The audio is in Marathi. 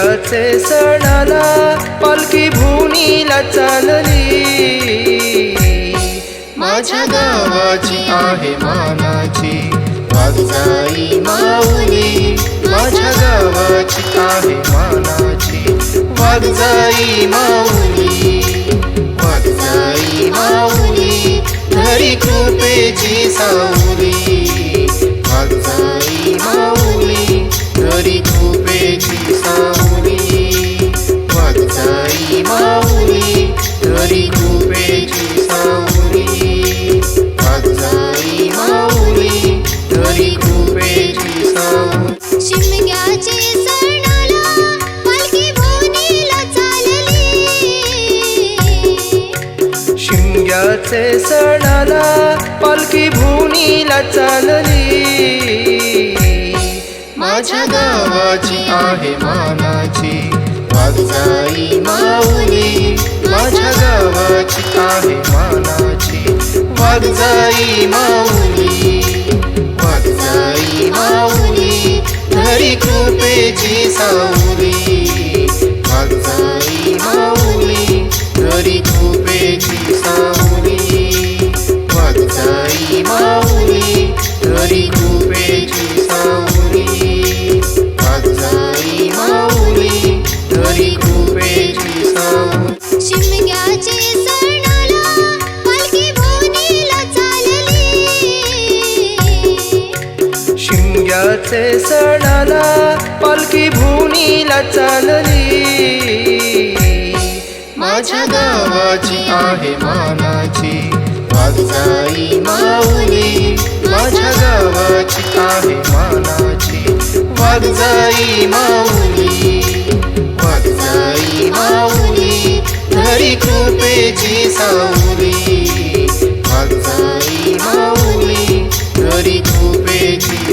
शिमग्याचे सणाला पालखी भुनीला चालली. माझ्या गावाची आहे मानाची वागजाई माऊली. माझ्या गावाची आहे मानाची वागजाई माऊली. वागजाई माऊली घरी कृपेची साऊ शिमग्याचे सणाला पालखी भुनीला चालली. माझ्या गावाची आहे मानाची वागजाई माऊली. माझ्या गावाची आहे मानाची वागजाई माऊली. वागजाई माऊली घरी कृपेची साऊ शिंग्याचे सणाला पालखी भोनीला चालली. भुनीला चालली माझ्या गावाची आहे मानाची. वागजाई माऊली माझ्या गावाची आहे मानाची. वागजाई माऊली. माऊली हजारी माऊली घरी झोपेची